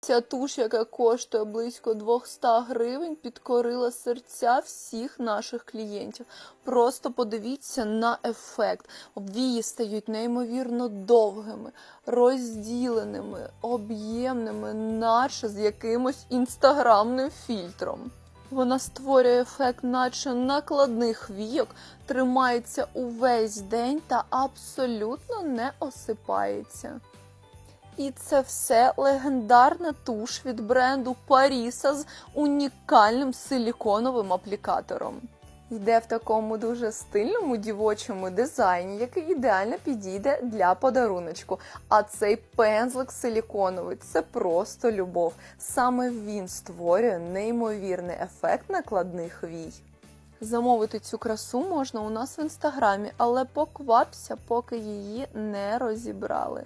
Ця туш, яка коштує близько 200 гривень, підкорила серця всіх наших клієнтів. Просто подивіться на ефект. Вії стають неймовірно довгими, розділеними, об'ємними, наче з якимось інстаграмним фільтром. Вона створює ефект, наче накладних війок, тримається увесь день та абсолютно не осипається. І це все легендарна туш від бренду Паріса з унікальним силіконовим аплікатором. Йде в такому дуже стильному дівочому дизайні, який ідеально підійде для подаруночку. А цей пензлик силіконовий це просто любов. Саме він створює неймовірний ефект накладних вій. Замовити цю красу можна у нас в інстаграмі, але поквапся, поки її не розібрали.